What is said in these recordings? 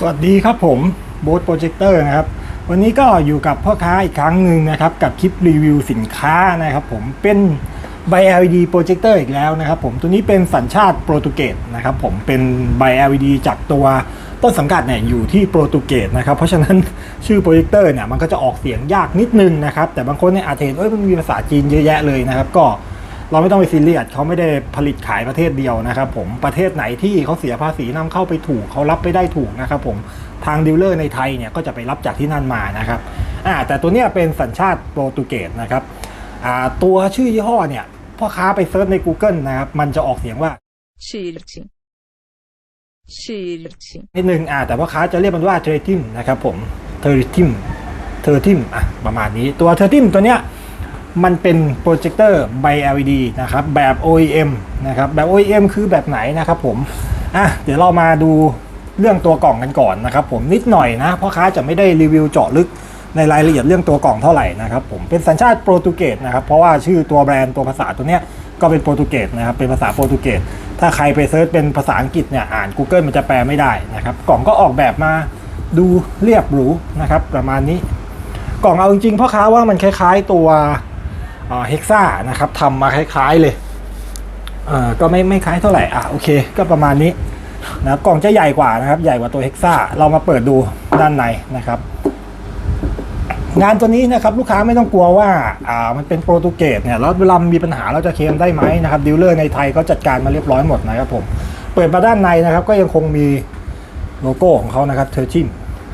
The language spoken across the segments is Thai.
สวัสดีครับผมโบ๊ทโปรเจคเตอร์นะครับ วันนี้ก็อยู่กับพ่อค้าอีกครั้งหนึ่งนะครับ กับคลิปรีวิวสินค้านะครับผมเป็นใบ LED โปรเจคเตอร์อีกแล้วนะครับผมตัวนี้เป็นสัญชาติโปรตุเกสนะครับผมเป็นใบ LED จากตัวต้นสังกัดเนี่ยอยู่ที่โปรตุเกสนะครับเพราะฉะนั้นชื่อโปรเจคเตอร์เนี่ยมันก็จะออกเสียงยากนิดนึงนะครับแต่บางคนเนี่ยอาจจะเห็นเอ้ยมันมีภาษาจีนเยอะแยะเลยนะครับก็ เราไม่ต้องไปซีเรียสเขาไม่ได้ผลิตขายประเทศเดียวนะครับผมประเทศไหนที่เขาเสียภาษีนำเข้าไปถูกเขารับไปได้ถูกนะครับผมทางดีลเลอร์ในไทยเนี่ยก็จะไปรับจากที่นั่นมานะครับอ่าแต่ตัวเนี้ยเป็นสัญชาติโปรตุเกสนะครับอ่าตัวชื่อยี่ห้อเนี่ยพ่อค้าไปเซิร์ชใน Google นะครับมันจะออกเสียงว่า Çirkin. Çirkin. นิดนึงอ่าแต่พ่อค้าจะเรียกมันว่าเทอร์ทิมนะครับผมเทอร์ทิมเทอร์ทิมอะประมาณนี้ตัวเทอร์ทิมตัวเนี้ย มันเป็นโปรเจคเตอร์ใบ LED นะครับแบบ OEM นะครับแบบ OEM คือแบบไหนนะครับผมอะเดี๋ยวเรามาดูเรื่องตัวกล่องกันก่อนนะครับผมนิดหน่อยนะพ่อค้าจะไม่ได้รีวิวเจาะลึกในรายละเอียดเรื่องตัวกล่องเท่าไหร่นะครับผมเป็นสัญชาติโปรตุเกสนะครับเพราะว่าชื่อตัวแบรนด์ตัวภาษาตัวเนี้ยก็เป็นโปรตุเกสนะครับเป็นภาษาโปรตุเกสถ้าใครไปเซิร์ชเป็นภาษาอังกฤษเนี่ยอ่าน Google มันจะแปลไม่ได้นะครับกล่องก็ออกแบบมาดูเรียบหรูนะครับประมาณนี้ กล่องเอาจริงๆพ่อค้าว่ามันคล้าย ๆตัว เฮกซ่านะครับทำมาคล้ายๆเลยเอ่อก็ไม่ไม่คล้ายเท่าไหร่อะโอเค ก็ประมาณนี้นะกล่องจะใหญ่กว่านะครับ ใหญ่กว่าตัวเฮกซ่าเรามาเปิดดูด้านในนะครับ งานตัวนี้นะครับลูกค้าไม่ต้องกลัวว่าอ่ามันเป็นโปรตุเกสเนี่ยแล้วเวลามีปัญหาเราจะเคลมได้ไหมนะครับดีลเลอร์ในไทยก็จัดการมาเรียบร้อยหมดนะครับผมเปิดมาด้านในนะครับ ก็ยังคงมีโลโก้ของเขานะครับเทอร์ชิม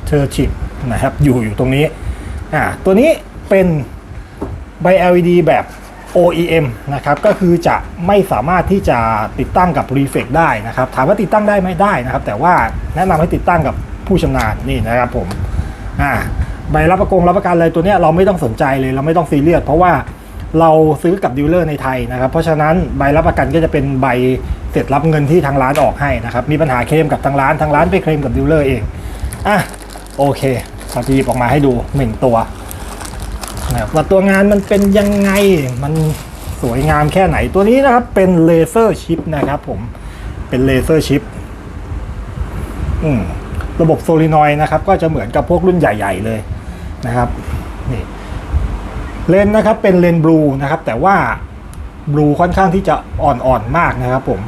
เทอร์ชิมนะครับอยู่อยู่ตรงนี้อ่าตัวนี้เป็น ใบ LED แบบ OEM นะครับก็คือจะไม่สามารถที่จะติดตั้งกับ Reflex ได้นะครับ ถามว่าติดตั้งได้ไหมได้นะครับ แต่ว่าแนะนำให้ติดตั้งกับผู้ชำนาญนี่นะครับผมอ่าใบรับประกงรับประกันอะไรตัวนี้เราไม่ต้องสนใจเลยเราไม่ต้องซีเรียสเพราะว่าเราซื้อกับดีลเลอร์ในไทยนะครับ เพราะฉะนั้นใบรับประกันก็จะเป็นใบเสร็จรับเงินที่ทางร้านออกให้นะครับ มีปัญหาเคลมกับทางร้านทางร้านไปเคลมกับดีลเลอร์เองอะโอเคเราจะหยิบออกมาให้ดูหนึ่งตัว นะครับว่าตัวงานมันเป็นยังไงมันสวยงามแค่ไหนตัวนี้นะครับ เป็นเลเซอร์ชิปนะครับ ผมเป็นเลเซอร์ชิปอืมระบบโซลินอยด์นะครับ ก็จะเหมือนกับพวกรุ่นใหญ่ ๆ เลยนะครับนี่เลนนะครับเป็นเลนบลูนะครับ แต่ว่าบลูค่อนข้างที่จะอ่อนๆมากนะครับผม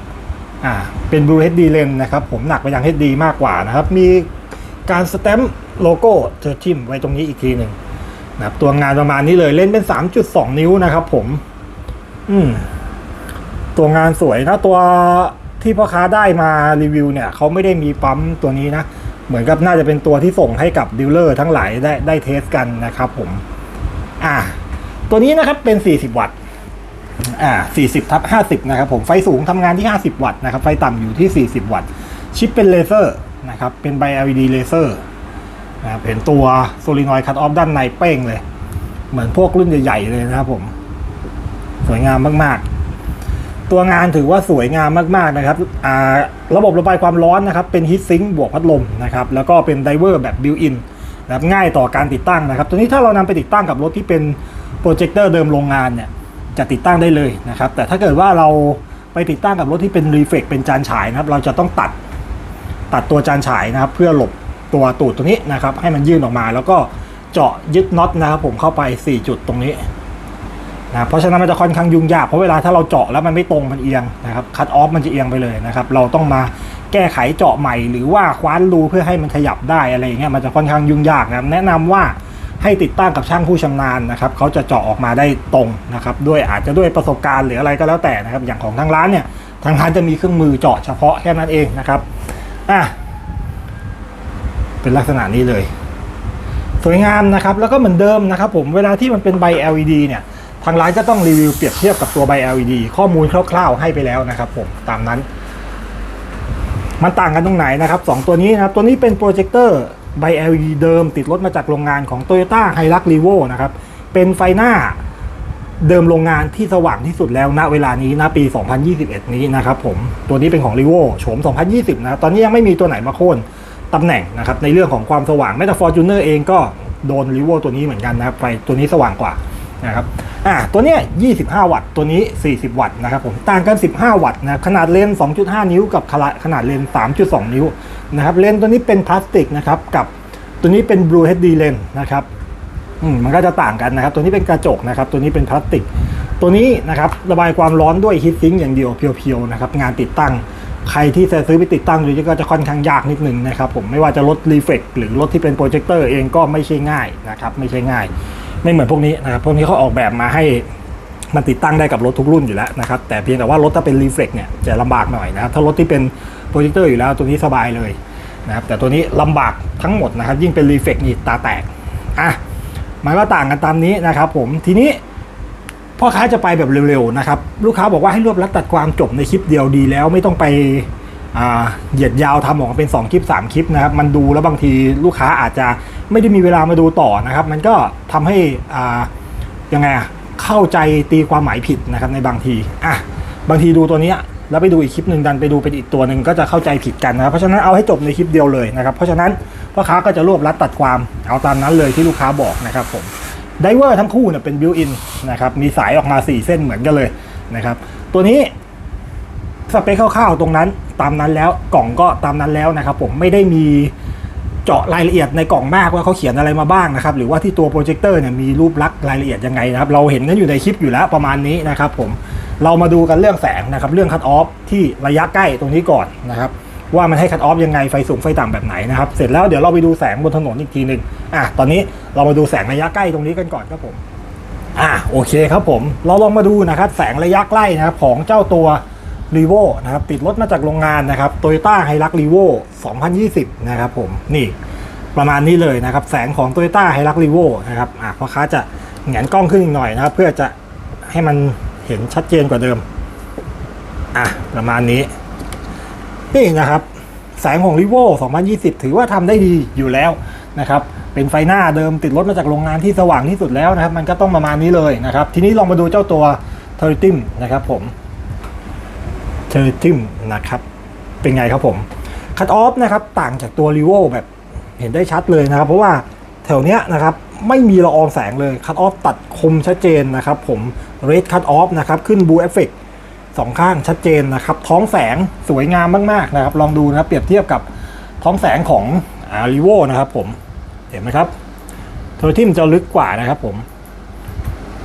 อ่าเป็น Blue HD เลนนะครับ ผมหนักไปทาง HD มากกว่านะครับ มีการสแตมป์โลโก้เทอร์ทิมไว้ตรงนี้อีกทีหนึ่ง นะครับตัวงานประมาณนี้เลยเล่นเป็น 3.2 นิ้วนะครับผม อืม ตัวงานสวยนะตัวที่พ่อค้าได้มารีวิวเนี่ยเขาไม่ได้มีปั๊มตัวนี้นะ เหมือนกับน่าจะเป็นตัวที่ส่งให้กับดีลเลอร์ทั้งหลายได้ได้เทสกันนะครับผม อ่า ตัวนี้นะครับเป็น 40 วัตต์ อ่า 40ทับ50 นะครับผมไฟสูงทำงานที่ 50 วัตต์นะครับไฟต่ำอยู่ที่ 40 วัตต์ ชิปเป็นเลเซอร์นะครับ เป็นไบ LED เลเซอร์ นะครับเห็นตัวโซลินอย์คัตออฟด้านในเป้งเลย เหมือนพวกรุ่นใหญ่ๆเลยนะครับผม สวยงามมากๆ ตัวงานถือว่าสวยงามมากๆนะครับอ่าระบบระบายความร้อนนะครับ เป็นฮีทซิงค์บวกพัดลมนะครับ แล้วก็เป็นไดเวอร์แบบบิวอินนะครับง่ายต่อการติดตั้งนะครับ ตัวนี้ถ้าเรานำไปติดตั้งกับรถที่เป็นโปรเจคเตอร์เดิมโรงงานเนี่ยจะติดตั้งได้เลยนะครับ แต่ถ้าเกิดว่าเราไปติดตั้งกับรถที่เป็นรีเฟกเป็นจานฉายนะครับ เราจะต้องตัดตัดตัวจานฉายนะครับ เพื่อหลบ ตัวตูดตัวนี้นะครับ ให้มันยื่นออกมา แล้วก็เจาะยึดน็อตนะครับ ผมเข้าไป 4 จุดตรงนี้นะเพราะฉะนั้นมันจะค่อนข้างยุ่งยากเพราะเวลาถ้าเราเจาะแล้วมันไม่ตรงมันเอียงนะครับคัตออฟมันจะเอียงไปเลยนะครับ เราต้องมาแก้ไขเจาะใหม่ หรือว่าคว้านรูเพื่อให้มันขยับได้อะไรอย่างเงี้ยมันจะค่อนข้างยุ่งยากนะแนะนำว่าให้ติดตั้งกับช่างผู้ชำนาญนะครับเขาจะเจาะออกมาได้ตรงนะครับด้วยอาจจะด้วยประสบการณ์หรืออะไรก็แล้วแต่นะครับ อย่างของทางร้านเนี่ยทางร้านจะมีเครื่องมือเจาะเฉพาะแค่นั้นเองนะครับอะ เป็นลักษณะนี้เลย สวยงามนะครับ แล้วก็เหมือนเดิมนะครับ ผมเวลาที่มันเป็นใบ LED เนี่ย ทางร้านก็ต้องรีวิวเปรียบเทียบกับตัวใบ LED ข้อมูลคร่าวๆให้ไปแล้วนะครับ ผมตามนั้น มันต่างกันตรงไหนนะครับสองตัวนี้นะครับ ตัวนี้เป็นโปรเจคเตอร์ใบ LED เดิม ติดรถมาจากโรงงานของ Toyota h i l u x r e v o นะครับ เป็นไฟหน้าเดิมโรงงานที่สว่างที่สุดแล้วณเวลานี้ณปี 2021 นี้นะครับผมตัวนี้เป็นของ r e v o โฉม 2020 นะตอนนี้ยังไม่มีตัวไหนมาโค่น ตำแหน่งนะครับในเรื่องของความสว่างแม้แต่ Fortuner เองก็โดน r e v o ตัวนี้เหมือนกันนะครับไฟตัวนี้สว่างกว่านะครับอ่าตัวเนี้ย 25 วัตต์ ตัวนี้ 40 วัตต์นะครับผม ต่างกัน 15 วัตต์นะขนาดเลนส2.5 นิ้วกับขนาดขนาดเลนส์3.2 นิ้วนะครับเลนตัวนี้เป็นพลาสติกนะครับกับตัวนี้เป็น Blue HD เลนนะครับอืมมันก็จะต่างกันนะครับ ตัวนี้เป็นกระจกนะครับ ตัวนี้เป็นพลาสติก ตัวนี้นะครับระบายความร้อนด้วยฮีทซิงค์อย่างเดียวเพียวๆนะครับงานติดตั้ง ใครที่จะซื้อไปติดตั้งดูก็จะค่อนข้างยากนิดนึงนะครับผมไม่ว่าจะลดรีเฟกหรือรถที่เป็นโปรเจคเตอร์เองก็ไม่ใช่ง่ายนะครับไม่ใช่ง่าย ไม่เหมือนพวกนี้นะครับพวกนี้เขาออกแบบมาให้มันติดตั้งได้กับรถทุกรุ่นอยู่แล้วนะครับแต่เพียงแต่ว่ารถถ้าเป็นรีเฟกเนี่ยจะลำบากหน่อยนะครับถ้ารถที่เป็นโปรเจคเตอร์อยู่แล้วตัวนี้สบายเลยนะครับแต่ตัวนี้ลำบากทั้งหมดนะครับยิ่งเป็นรีเฟกนี่ตาแตกอะมันก็ต่างกันตามนี้นะครับผมทีนี้ พ่อค้าจะไปแบบเร็วๆนะครับ ลูกค้าบอกว่าให้รวบรัดตัดความจบในคลิปเดียวดีแล้วไม่ต้องไปเหยียดยาวทำออกมาเป็น 2 คลิป 3 คลิปนะครับ มันดูแล้วบางทีลูกค้าอาจจะไม่ได้มีเวลามาดูต่อนะครับ มันก็ทำให้อ่ายังไงเข้าใจตีความหมายผิดนะครับในบางทีอะบางทีดูตัวนี้แล้วไปดูอีกคลิปหนึ่งดันไปดูเป็นอีกตัวหนึ่งก็จะเข้าใจผิดกันนะครับเพราะฉะนั้นเอาให้จบในคลิปเดียวเลยนะครับเพราะฉะนั้นพ่อค้าก็จะรวบรัดตัดความเอาตามนั้นเลยที่ลูกค้าบอกนะครับผม ไดเวอร์ทั้งคู่เนี่ยเป็นบิวอินนะครับ มีสายออกมา 4 เส้นเหมือนกันเลยนะครับ ตัวนี้สเปคคร่าวๆตรงนั้นตามนั้นแล้วกล่องก็ตามนั้นแล้วนะครับ ผมไม่ได้มีเจาะรายละเอียดในกล่องมากว่าเขาเขียนอะไรมาบ้างนะครับ หรือว่าที่ตัวโปรเจคเตอร์เนี่ยมีรูปลักษณ์รายละเอียดยังไงนะครับ เราเห็นกันอยู่ในคลิปอยู่แล้วประมาณนี้นะครับ ผมเรามาดูกันเรื่องแสงนะครับ เรื่องคัตออฟที่ระยะใกล้ตรงนี้ก่อนนะครับ ว่ามันให้คัตออฟยังไงไฟสูงไฟต่ำแบบไหนนะครับ เสร็จแล้วเดี๋ยวเราไปดูแสงบนถนนอีกทีหนึ่งอะตอนนี้เรามาดูแสงระยะใกล้ตรงนี้กันก่อนครับผมอะโอเคครับผม เราลองมาดูนะครับแสงระยะใกล้นะครับของเจ้าตัว r e v o นะครับติดรถมาจากโรงงานนะครับ Toyota Hilux r e v o 2020 นะครับผมนี่ประมาณนี้เลยนะครับ แสงของ Toyota Hilux r e v o นะครับอะพ่อค้าจะแหงนกล้องขึ้นอีกหน่อยนะครับ เพื่อจะให้มันเห็นชัดเจนกว่าเดิมอะประมาณนี้ นี่นะครับ แสงของ r e v o 2020 ถือว่าทำได้ดีอยู่แล้วนะครับเป็นไฟหน้าเดิมติดรถมาจากโรงงานที่สว่างที่สุดแล้วนะครับ มันก็ต้องประมาณนี้เลยนะครับ ทีนี้ลองมาดูเจ้าตัว t e r r i t i m นะครับผม t e r r i t i m นะครับ เป็นไงครับผมคัตออฟนะครับต่างจากตัว r e v o แบบเห็นได้ชัดเลยนะครับ เพราะว่าแถวเนี้ยนะครับไม่มีละอองแสงเลยคัตออฟตัดคมชัดเจนนะครับผม red cut off นะครับขึ้น blue effect สองข้างชัดเจนนะครับ ท้องแสงสวยงามมากๆนะครับ ลองดูนะครับเปรียบเทียบกับท้องแสงของอารีโวนะครับผมเห็นไหมครับโทรทิมจะลึกกว่านะครับผม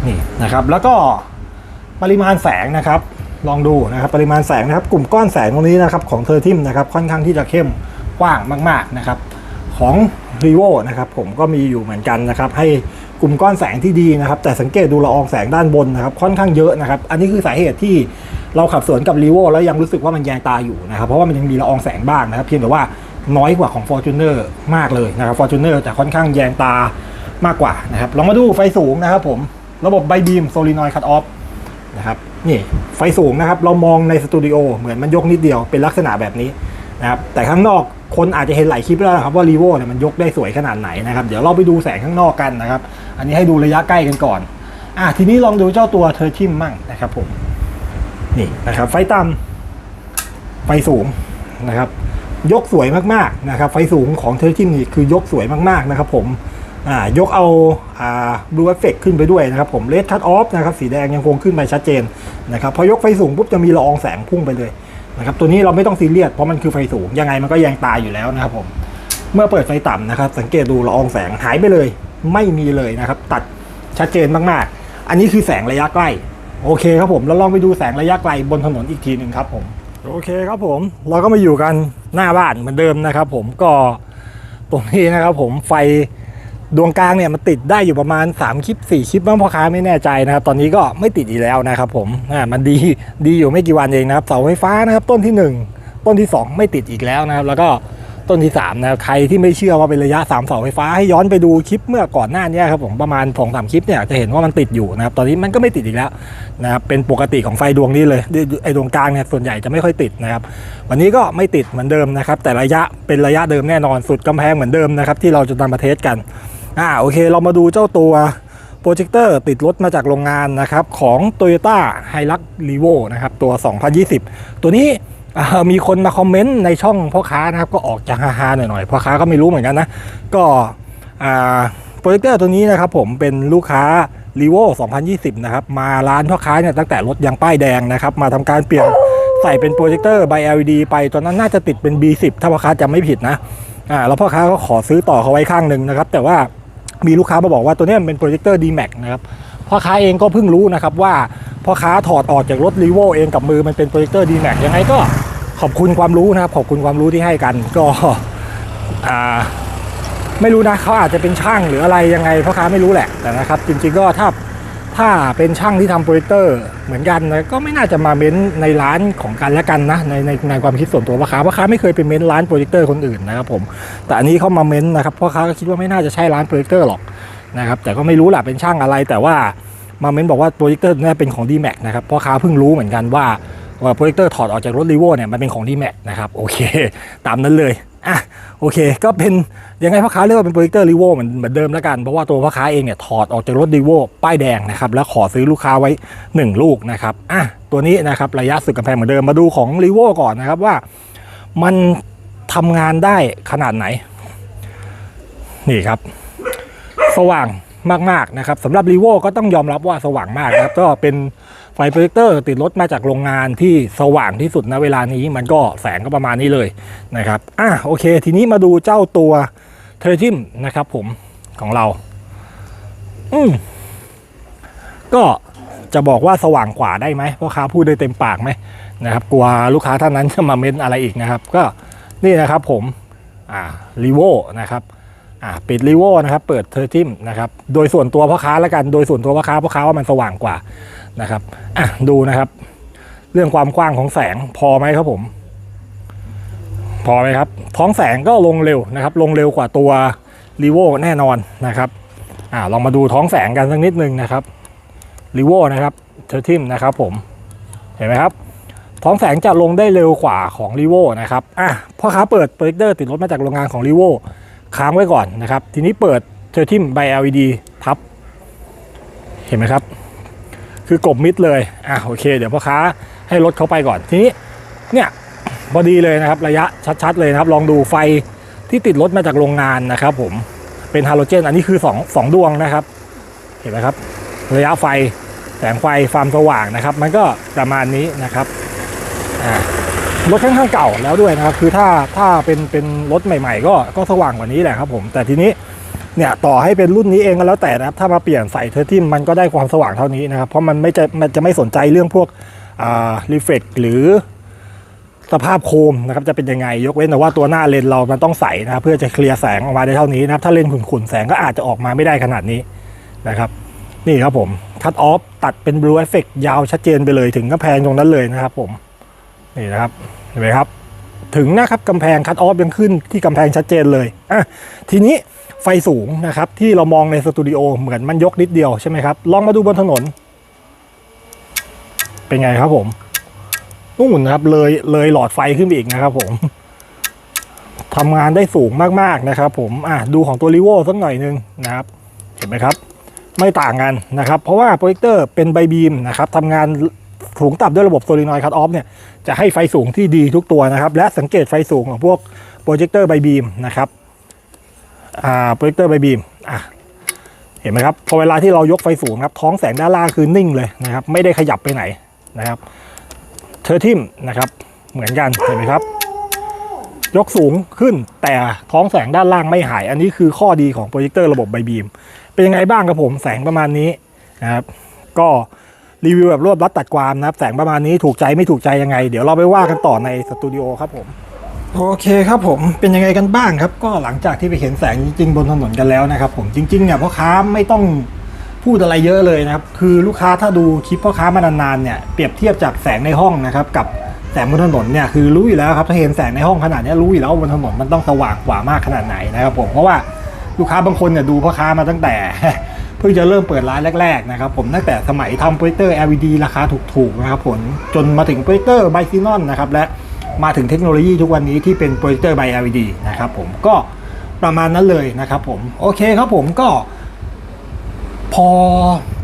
นี่นะครับ แล้วก็ปริมาณแสงนะครับ ลองดูนะครับปริมาณแสงนะครับ กลุ่มก้อนแสงตรงนี้นะครับ ของเทอร์ทิมนะครับ ค่อนข้างที่จะเข้มกว้างมาก ๆนะครับ ของ r e v o นะครับผมก็มีอยู่เหมือนกันนะครับ ให้กลุ่มก้อนแสงที่ดีนะครับ แต่สังเกตดูละอองแสงด้านบนนะครับ ค่อนข้างเยอะนะครับ อันนี้คือสาเหตุที่ เราขับสวนกับ r e v o แล้วยังรู้สึกว่ามันแยงตาอยู่นะครับ เพราะว่ามันยังมีละอองแสงบ้างนะครับ เพียงแต่ว่าน้อยกว่าของ Fortuner มากเลยนะครับ Fortuner จะค่อนข้างแยงตามากกว่านะครับลองมาดูไฟสูงนะครับผมระบบไบบีมโซลินอยด์คัตออฟนะครับนี่ไฟสูงนะครับ เรามองในสตูดิโอเหมือนมันยกนิดเดียวเป็นลักษณะแบบนี้นะครับแต่ข้างนอกคนอาจจะเห็นหลายคลิปแล้วนะครับว่ารีโวเนี่ยมันยกได้สวยขนาดไหนนะครับ เดี๋ยวเราไปดูแสงข้างนอกกันนะครับ อันนี้ให้ดูระยะใกล้กันก่อนอะทีนี้ลองดูเจ้าตัวเทอร์ทิมมั่งนะครับผม นี่นะครับ ไฟต่ำไฟสูงนะครับ ยกสวยมากๆนะครับ ไฟสูงของเทอร์ทิมนี่คือยกสวยมากๆนะครับ ผมอ่ายกเอาอ่าบลูเอฟเฟกขึ้นไปด้วยนะครับ ผมเลดคัตออฟนะครับสีแดงยังคงขึ้นไปชัดเจนนะครับพอยกไฟสูงปุ๊บจะมีละอองแสงพุ่งไปเลยนะครับตัวนี้เราไม่ต้องซีเรียสเพราะมันคือไฟสูงยังไงมันก็แยงตาอยู่แล้วนะครับผมเมื่อเปิดไฟต่ำนะครับ สังเกตดูละอองแสงหายไปเลย ไม่มีเลยนะครับ ตัดชัดเจนมากๆ อันนี้คือแสงระยะใกล้ โอเคครับผมแล้วลองไปดูแสงระยะไกลบนถนนอีกทีหนึ่งครับผมโอเคครับผมเราก็มาอยู่กันหน้าบ้านเหมือนเดิมนะครับ ผมก็ตรงนี้นะครับ ผมไฟดวงกลางเนี่ยมันติดได้อยู่ประมาณ 3คลิป4คลิปบ้างพ่อค้าไม่แน่ใจนะครับ ตอนนี้ก็ไม่ติดอีกแล้วนะครับผมอ่ามันดีดีอยู่ไม่กี่วันเองนะครับเสาไฟฟ้านะครับ ต้นที่ 1 ต้นที่ 2 ไม่ติดอีกแล้วนะครับ แล้วก็ ต้นที่3นะครับใครที่ไม่เชื่อว่าเป็นระยะ3เสาไฟฟ้าให้ย้อนไปดูคลิปเมื่อก่อนหน้านี้ครับผมประมาณสองสามคลิปเนี่ยจะเห็นว่ามันติดอยู่นะครับตอนนี้มันก็ไม่ติดอีกแล้วนะครับเป็นปกติของไฟดวงนี้เลยไอ้ดวงกลางเนี่ยส่วนใหญ่จะไม่ค่อยติดนะครับวันนี้ก็ไม่ติดเหมือนเดิมนะครับแต่ระยะเป็นระยะเดิมแน่นอนสุดกำแพงเหมือนเดิมนะครับที่เราจะนำมาเทสกันอ่าโอเค เรามาดูเจ้าตัวโปรเจคเตอร์ติดรถมาจากโรงงานนะครับของ Toyota Hilux Revo นะครับตัว 2020 ตัวนี้ มีคนมาคอมเมนต์ในช่องพ่อค้านะครับก็ออกจะฮาๆหน่อยๆพ่อค้าก็ไม่รู้เหมือนกันนะ ก็โปรเจคเตอร์ตัวนี้นะครับผมเป็นลูกค้ารีโว2020 นะครับ มาร้านพ่อค้าเนี่ยตั้งแต่รถยังป้ายแดงนะครับ มาทำการเปลี่ยนใส่เป็นโปรเจคเตอร์ใบ LED ไปตอนนั้นน่าจะติดเป็น B10 ถ้าพ่อค้าจำไม่ผิดนะอ่าแล้วพ่อค้าก็ขอซื้อต่อเขาไว้ข้างหนึ่งนะครับ แต่ว่ามีลูกค้ามาบอกว่าตัวนี้มันเป็นโปรเจคเตอร์ D-Max นะครับ พ่อค้าเองก็เพิ่งรู้นะครับว่าพ่อค้าถอดออกจากรถรีโวเองกับมือมันเป็นโปรเจคเตอร์ D-Max ยังไงก็ขอบคุณความรู้นะครับ ขอบคุณความรู้ที่ให้กัน ก็ไม่รู้นะเขาอาจจะเป็นช่างหรืออะไรยังไงพ่อค้าไม่รู้แหละแต่นะครับ จริงๆก็ถ้าถ้าเป็นช่างที่ทำโปรเจคเตอร์เหมือนกันนะก็ไม่น่าจะมาเม้นในร้านของกันและกันนะในในในความคิดส่วนตัวพ่อค้าพ่อค้าไม่เคยไปเม้นร้านโปรเจคเตอร์คนอื่นนะครับผมแต่อันนี้เขามาเม้นนะครับพ่อค้าก็คิดว่าไม่น่าจะใช่ร้านโปรเจคเตอร์หรอก นะครับแต่ก็ไม่รู้แหละเป็นช่างอะไร แต่ว่ามาเม้นบอกว่าโปรเจคเตอร์นี่เป็นของ d m a x นะครับพ่อค้าเพิ่งรู้เหมือนกันว่าว่าโปรเจคเตอร์ถอดออกจากรถรีโวเนี่ยมันเป็นของ d m a x นะครับโอเค ตามนั้นเลยอะโอเค ก็เป็นยังไงพ่อค้าเรียกว่าเป็นโปรเจคเตอร์รีโวเหมือนเหมือนเดิมแล้วกัน เพราะว่าตัวพ่อค้าเองเนี่ยถอดออกจากรถรีโวป้ายแดงนะครับแล้วขอซื้อลูกค้าไว้ 1 ลูกนะครับอะตัวนี้นะครับระยะสึกกำแพงเหมือนเดิมมาดูของรีโวก่อนนะครับว่า มันทำงานได้ขนาดไหน นี่ครับ ว่างมากๆนะครับสำหรับรีโวก็ต้องยอมรับว่าสว่างมากนะครับก็เป็นไฟโปรเจคเตอร์ติดรถมาจากโรงงานที่สว่างที่สุดณเวลานี้มันก็แสงก็ประมาณนี้เลยนะครับอะโอเค ทีนี้มาดูเจ้าตัวเทอร์ทิมนะครับผมของเรา อืมก็จะบอกว่าสว่างกว่าได้ไหมพ่อค้าพูดได้เต็มปากไหมนะครับ กลัวลูกค้าท่านนั้นจะมาเม้นอะไรอีกนะครับ ก็นี่นะครับผม อ่ารีโวนะครับ ปิดรีโวนะครับเปิดเทอร์ทิมนะครับโดยส่วนตัวพ่อค้าแล้วกันโดยส่วนตัวพ่อค้าพ่อค้าว่ามันสว่างกว่านะครับอะดูนะครับ เรื่องความกว้างของแสงพอไหมครับผม พอไหมครับ ท้องแสงก็ลงเร็วนะครับ ลงเร็วกว่าตัวรีโวแน่นอนนะครับอ่าลองมาดูท้องแสงกันสักนิดนึงนะครับรีโวนะครับเทอร์ทิมนะครับผมเห็นไหมครับ ท้องแสงจะลงได้เร็วกว่าของรีโวนะครับอะพ่อค้าเปิดโปรเจคเตอร์ติดรถมาจากโรงงานของรีโว ค้างไว้ก่อนนะครับ ทีนี้เปิดเทอร์ทิมใบ LED ทับ เห็นไหมครับ คือกลบมิดเลยอะโอเค เดี๋ยวพ่อค้าให้รถเขาไปก่อน ทีนี้เนี่ยพอดีเลยนะครับ ระยะชัดๆเลยนะครับ ลองดูไฟที่ติดรถมาจากโรงงานนะครับ ผมเป็นฮาโลเจน อันนี้คือ2 2ดวงนะครับ เห็นไหมครับ ระยะไฟแสงไฟความสว่างนะครับ มันก็ประมาณนี้นะครับอ่า รถค่อนข้างเก่าแล้วด้วยนะครับ คือถ้าถ้าเป็นเป็นรถใหม่ ๆ ก็ก็สว่างกว่านี้แหละครับผม แต่ทีนี้เนี่ยต่อให้เป็นรุ่นนี้เองก็แล้วแต่นะครับ ถ้ามาเปลี่ยนใส่เทอร์ทิมมันก็ได้ความสว่างเท่านี้นะครับ เพราะมันไม่จะมันจะไม่สนใจเรื่องพวกอ่ารีเฟกหรือสภาพโคมนะครับจะเป็นยังไงยกเว้นแต่ว่าตัวหน้าเลนเรามันต้องใสนะเพื่อจะเคลียร์แสงออกมาได้เท่านี้นะครับถ้าเลนขุ่นๆแสงก็อาจจะออกมาไม่ได้ขนาดนี้นะครับนี่ครับผมคัตออฟตัดเป็นบลูเอฟเฟกยาวชัดเจนไปเลยถึงกำแพงตรงนั้นเลยนะครับผมนี่นะครับ เห็นไหมครับ ถึงนะครับกำแพงคัตออฟยังขึ้นที่กำแพงชัดเจนเลยอะทีนี้ไฟสูงนะครับ ที่เรามองในสตูดิโอเหมือนมันยกนิดเดียวใช่ไหมครับ ลองมาดูบนถนน เป็นไงครับผมนู่นนะครับเลยเลยหลอดไฟขึ้นไปอีกนะครับผมทำงานได้สูงมากๆนะครับผมอะดูของตัวรีโวสักหน่อยนึงนะครับ เห็นไหมครับ ไม่ต่างกันนะครับ เพราะว่าโปรเจคเตอร์เป็นใบบีมนะครับทำงาน สูงต่ำด้วยระบบโซลินอยด์คัตออฟเนี่ยจะให้ไฟสูงที่ดีทุกตัวนะครับ และสังเกตไฟสูงของพวกโปรเจคเตอร์ใบบีมนะครับอ่าโปรเจคเตอร์ใบบีมอะเห็นไหมครับพอเวลาที่เรายกไฟสูงครับท้องแสงด้านล่างคือนิ่งเลยนะครับ ไม่ได้ขยับไปไหนนะครับเทอร์ทิมนะครับเหมือนกันเห็นไหมครับ ยกสูงขึ้นแต่ท้องแสงด้านล่างไม่หาย อันนี้คือข้อดีของโปรเจคเตอร์ระบบใบบีม เป็นยังไงบ้างครับผมแสงประมาณนี้นะครับก็ รีวิวแบบรวบรัดตัดความนะครับแสงประมาณนี้ถูกใจไม่ถูกใจยังไง เดี๋ยวเราไปว่ากันต่อในสตูดิโอครับผมโอเคครับผมเป็นยังไงกันบ้างครับ ก็หลังจากที่ไปเห็นแสงจริงๆบนถนนกันแล้วนะครับผมจริงๆเนี่ยพ่อค้าไม่ต้องพูดอะไรเยอะเลยนะครับคือลูกค้าถ้าดูคลิปพ่อค้ามานานๆเนี่ยเปรียบเทียบจากแสงในห้องนะครับกับแสงบนถนนเนี่ยคือรู้อยู่แล้วครับถ้าเห็นแสงในห้องขนาดนี้รู้อยู่แล้วว่าบนถนนมันต้องสว่างกว่ามากขนาดไหนนะครับผมเพราะว่าลูกค้าบางคนเนี่ยดูพ่อค้ามาตั้งแต่ เพิ่งจะเริ่มเปิดร้านแรกๆนะครับผมตั้งแต่สมัยทำโปรเจคเตอร์ LED ราคาถูกๆนะครับผมจนมาถึงโปรเจคเตอร์ไบซีนอนนะครับและมาถึงเทคโนโลยีทุกวันนี้ที่เป็นโปรเจคเตอร์ไบ LED นะครับผมก็ประมาณนั้นเลยนะครับผมโอเคครับผมก็ พอ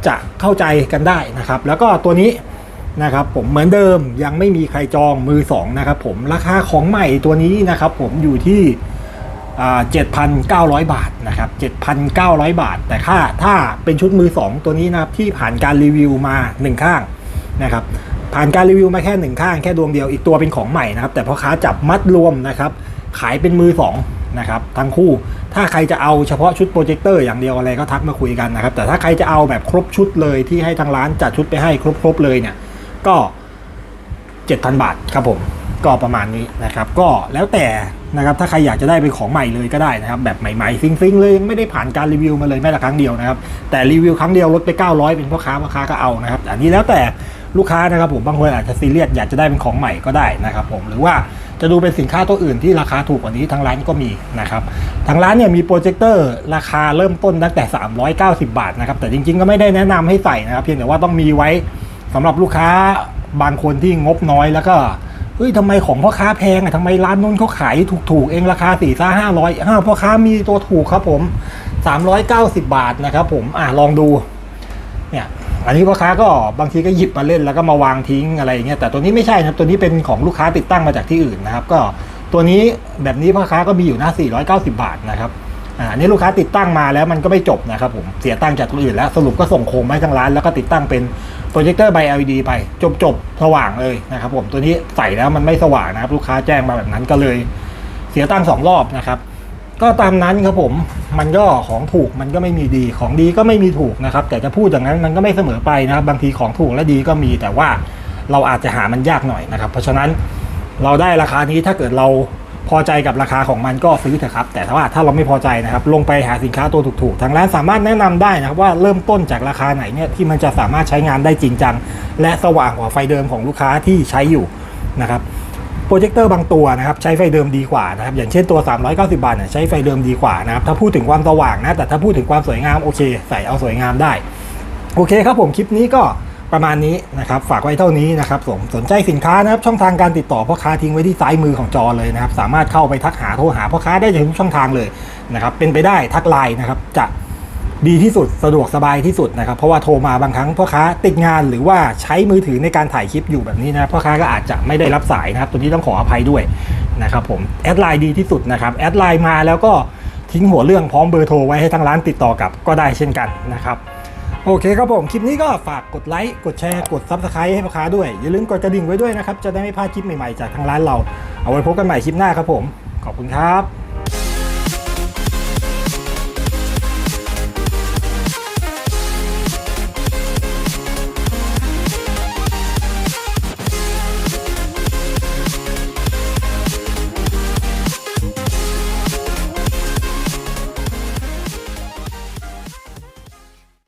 จะเข้าใจกันได้นะครับ แล้วก็ตัวนี้นะครับผมเหมือนเดิมยังไม่มีใครจองมือสองนะครับผมราคาของใหม่ตัวนี้นะครับผมอยู่ที่ 7,900 บาทนะครับ 7,900 บาท แต่ค่าถ้าเป็นชุดมือ 2 ตัวนี้นะครับที่ผ่านการรีวิวมา 1 ข้างนะครับ ผ่านการรีวิวมาแค่ 1 ข้างแค่ดวงเดียวอีกตัวเป็นของใหม่นะครับ แต่พ่อค้าจับมัดรวมนะครับ ขายเป็นมือ 2 นะครับ ทั้งคู่ ถ้าใครจะเอาเฉพาะชุดโปรเจคเตอร์อย่างเดียวอะไรก็ทักมาคุยกันนะครับ แต่ถ้าใครจะเอาแบบครบชุดเลยที่ให้ทางร้านจัดชุดไปให้ครบๆเลยเนี่ย ก็ 7,000 บาทครับผม ก็ประมาณนี้นะครับ ก็แล้วแต่ นะครับถ้าใครอยากจะได้เป็นของใหม่เลยก็ได้นะครับแบบใหม่ๆซิงๆเลยยังไม่ได้ผ่านการรีวิวมาเลยแม้แต่ครั้งเดียวนะครับแต่รีวิวครั้งเดียวลดไป 900 เป็นพ่อค้าพ่อค้าก็เอานะครับอันนี้แล้วแต่ลูกค้านะครับผมบางคนอาจจะซีเรียสอยากจะได้เป็นของใหม่ก็ได้นะครับผมหรือว่าจะดูเป็นสินค้าตัวอื่นที่ราคาถูกกว่านี้ทางร้านก็มีนะครับทางร้านเนี่ยมีโปรเจคเตอร์ราคาเริ่มต้นตั้งแต่ 390 บาทนะครับแต่จริงๆก็ไม่ได้แนะนำให้ใส่นะครับเพียงแต่ว่าต้องมีไว้สำหรับลูกค้าบางคนที่งบน้อยแล้วก็ เฮ้ยทำไมของพ่อค้าแพงอะทำไมร้านนู้นเขาขายถูกๆ เองราคาสี่ซ่าห้าร้อยห้าพ่อค้ามีตัวถูกครับผมสามร้อยเก้าสิบาทนะครับผมอะลองดู เนี่ยอันนี้พ่อค้าก็บางทีก็หยิบมาเล่นแล้วก็มาวางทิ้งอะไรอย่างเงี้ยแต่ตัวนี้ไม่ใช่นะครับตัวนี้เป็นของลูกค้าติดตั้งมาจากที่อื่นนะครับ ก็ตัวนี้แบบนี้พ่อค้าก็มีอยู่หน้า490 บาทนะครับ อันนี้ลูกค้าติดตั้งมาแล้วมันก็ไม่จบนะครับผมเสียตังค์จากตัวอื่นแล้วสรุปก็ส่งโคมให้ทางร้าน แล้วก็ติดตั้งเป็นโปรเจคเตอร์ใบ LED ไป จบจบๆสว่างเลยนะครับผมตัวนี้ใส่แล้วมันไม่สว่างนะครับ ลูกค้าแจ้งมาแบบนั้นก็เลย เสียตังค์สองรอบนะครับ ก็ตามนั้นครับผมมันก็ของถูกมันก็ไม่มีดีของดีก็ไม่มีถูกนะครับ แต่จะพูดอย่างนั้นมันก็ไม่เสมอไปนะครับบางทีของถูกและดีก็มี แต่ว่าเราอาจจะหามันยากหน่อยนะครับ เพราะฉะนั้นเราได้ราคานี้ถ้าเกิดเรา พอใจกับราคาของมันก็ซื้อเถอะครับ แต่ถ้าว่าถ้าเราไม่พอใจนะครับ ลงไปหาสินค้าตัวถูกๆ ทางร้านสามารถแนะนำได้นะครับว่าเริ่มต้นจากราคาไหนเนี่ยที่มันจะสามารถใช้งานได้จริงจัง และสว่างกว่าไฟเดิมของลูกค้าที่ใช้อยู่นะครับโปรเจคเตอร์บางตัวนะครับใช้ไฟเดิมดีกว่านะครับอย่างเช่นตัว 390 บาทเนี่ยใช้ไฟเดิมดีกว่านะครับถ้าพูดถึงความสว่างนะแต่ถ้าพูดถึงความสวยงามโอเค ใส่เอาสวยงามได้ โอเคครับผมคลิปนี้ก็ ประมาณนี้นะครับฝากไว้เท่านี้นะครับผมสนใจสินค้านะครับช่องทางการติดต่อพ่อค้าทิ้งไว้ที่ซ้ายมือของจอเลยนะครับ สามารถเข้าไปทักหาโทรหาพ่อค้าได้จากทุกช่องทางเลยนะครับเป็นไปได้ทักไลน์นะครับจะดีที่สุดสะดวกสบายที่สุดนะครับ เพราะว่าโทรมาบางครั้งพ่อค้าติดงานหรือว่าใช้มือถือในการถ่ายคลิปอยู่แบบนี้นะพ่อค้าก็อาจจะไม่ได้รับสายนะครับตัวนี้ต้องขออภัยด้วยนะครับผมแอดไลน์ดีที่สุดนะครับแอดไลน์มาแล้วก็ทิ้งหัวเรื่องพร้อมเบอร์โทรไว้ให้ทางร้านติดต่อกลับก็ได้เช่นกันนะครับ โอเคครับผม คลิปนี้ก็ฝากกดไลค์ กดแชร์ กดซับสไครต์ให้พ่อค้าด้วย อย่าลืมกดกระดิ่งไว้ด้วยนะครับ จะได้ไม่พลาดคลิปใหม่ๆจากทางร้านเรา เอาไว้พบกันใหม่คลิปหน้าครับผม ขอบคุณครับ